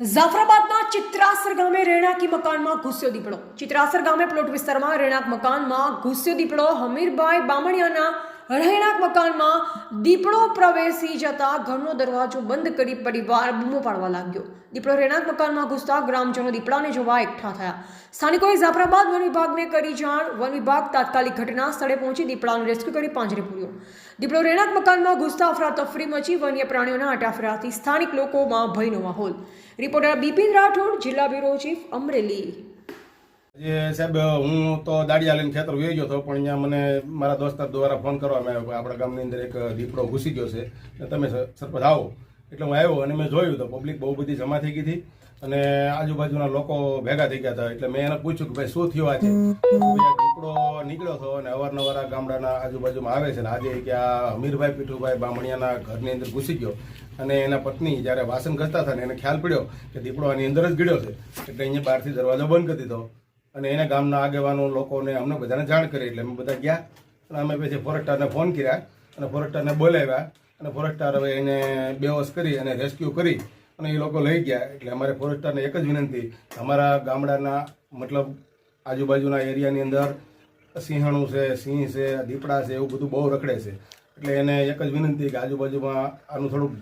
જાફરાબાદના ચિત્રાસર ગામે રહેણાંકી મકાનમાં ઘૂસ્યો દીપડો. ચિત્રાસર ગામે પ્લોટ વિસ્તારમાં રહેણાંક મકાનમાં ઘૂસ્યો દીપડો હમીરભાઈ બામણિયાના રહેણાંક મકાનમાં દીપડો પ્રવેશી જતા ઘરનો દરવાજો બંધ કરી પરિવાર બૂમો પાડવા લાગ્યો. દીપડો રહેણાંક મકાનમાં ઘૂસતા ગ્રામજનો દીપડાને જોવા એકઠા થયા. સ્થાનિકોએ જાફરાબાદ વન વિભાગને કરી જાણ. વન વિભાગ તાત્કાલિક ઘટના સ્થળે પહોંચી દીપડાનું રેસ્ક્યુ કરી પાંજરે પૂર્યો. દીપડો રહેણાંક મકાનમાં ઘૂસતા અફરાતફરી મચી વન્ય પ્રાણીઓના આટાફરાથી સ્થાનિક લોકોમાં ભયનો માહોલ. રિપોર્ટર બિપિન રાઠોડ, જિલ્લા બ્યુરો ચીફ અમરેલી. જે સાહેબ, હું તો દાડિયા લઈને ખેતર વહી ગયો હતો, પણ અહીંયા મને મારા દોસ્તાર દ્વારા ફોન કરવામાં આવ્યો આપણા ગામની અંદર એક દીપડો ઘૂસી ગયો છે તમે સરપંચ આવો. એટલે હું આવ્યો અને મેં જોયું તો પબ્લિક બહુ બધી જમા થઈ ગઈ હતી અને આજુબાજુના લોકો ભેગા થઈ ગયા હતા. એટલે મેં એને પૂછ્યું કે ભાઈ, શું થયું ભાઈ દીપડો નીકળ્યો હતો અને અવારનવાર આ ગામડાના આજુબાજુમાં આવે છે ને આજે કે આ હમીરભાઈ પીઠુભાઈ બામણિયાના ઘરની અંદર ઘૂસી ગયો અને એના પત્ની જ્યારે વાસણ કરતા હતા ને એને ખ્યાલ પડ્યો કે દીપડો આની અંદર જ ગીડ્યો છે. એટલે અહીંયા બહારથી દરવાજો બંધ કરી દીધો. અને એને ગામના આગેવાનો લોકોને અમને બધાને જાણ કરી એટલે અમે બધા ગયા. અને અમે પછી ફોરેસ્ટરને ફોન કર્યા અને ફોરેસ્ટરને બોલાવ્યા અને ફોરેસ્ટર હવે એને બેહોશ કરી અને રેસ્ક્યુ કરી અને એ લોકો લઈ ગયા. એટલે અમારે ફોરેસ્ટરને એક જ વિનંતી, અમારા ગામડાના મતલબ આજુબાજુના એરિયાની અંદર સિંહણું છે, સિંહ છે, દીપડા છે, એવું બધું બહુ રખડે છે. એટલે એને એક જ વિનંતી કે આજુબાજુમાં આનું થોડુંક